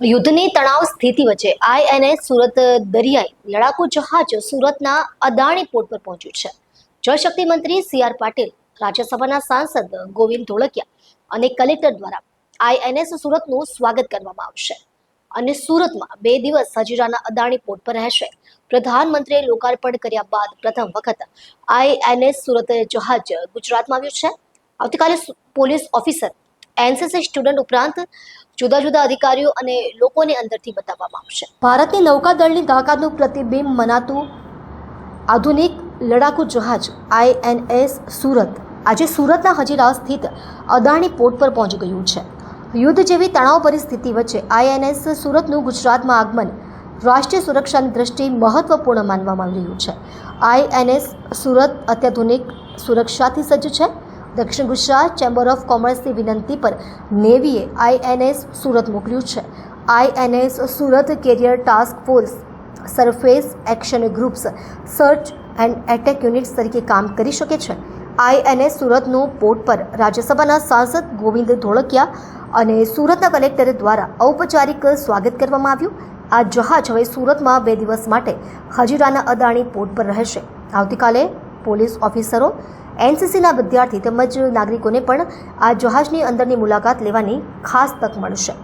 યુદ્ધની તણાવ સ્થિતિ વચ્ચે આઈએનએસ સુરત દરિયાઈ લડાકુ જહાજ સુરતના અદાણી પોર્ટ પર પહોંચ્યું છે. જળશક્તિ મંત્રી સી આર પાટીલ, રાજ્યસભાના સાંસદ ગોવિંદ ધોળકિયા અને કલેક્ટર દ્વારા આઈએનએસ સુરતનું સ્વાગત કરવામાં આવશે. અને સુરતમાં બે દિવસ હજીરાના અદાણી પોર્ટ પર રહેશે. પ્રધાનમંત્રીએ લોકાર્પણ કર્યા બાદ પ્રથમ વખત આઈએનએસ સુરત જહાજ ગુજરાતમાં આવ્યું છે. આવતીકાલે પોલીસ ઓફિસર એનસીસી સ્ટુડન્ટ ઉપરાંત જુદા જુદા અધિકારીઓ અને લોકોને અંદરથી બતાવવામાં આવશે. ભારતની નૌકાદળની તાકાતનું પ્રતિબિંબ મનાતું આધુનિક લડાકુ જહાજ આઈએનએસ સુરત. આજે સુરતના હજીરા સ્થિત અદાણી પોર્ટ પર પહોંચી ગયું છે. યુદ્ધ જેવી તણાવ પરિસ્થિતિ વચ્ચે આઈએનએસ સુરતનું ગુજરાતમાં આગમન રાષ્ટ્રીય સુરક્ષાની દ્રષ્ટિએ મહત્વપૂર્ણ માનવામાં આવી રહ્યું છે. આઈએનએસ સુરત અત્યાધુનિક સુરક્ષાથી સજ્જ છે. દક્ષિણ ગુજરાત ચેમ્બર ઓફ કોમર્સની વિનંતી પર નેવીએ આઈએનએસ સુરત મોકલ્યું છે. INS Surat carrier task force, surface action groups, search and attack units તરીકે કામ કરી શકે છે. આઈએનએસ સુરતનું પોર્ટ પર રાજ્યસભાના સાંસદ ગોવિંદ ધોળકિયા અને સુરતના કલેક્ટર દ્વારા ઔપચારિક સ્વાગત કરવામાં આવ્યું. આ જહાજ હવે સુરતમાં બે દિવસ માટે હજીરાના અદાણી પોર્ટ પર રહેશે. આવતીકાલે પોલીસ ઓફિસરો એનસીસીના વિદ્યાર્થી તેમજ નાગરિકોને પણ આ જહાજની અંદરની મુલાકાત લેવાની ખાસ તક મળશે.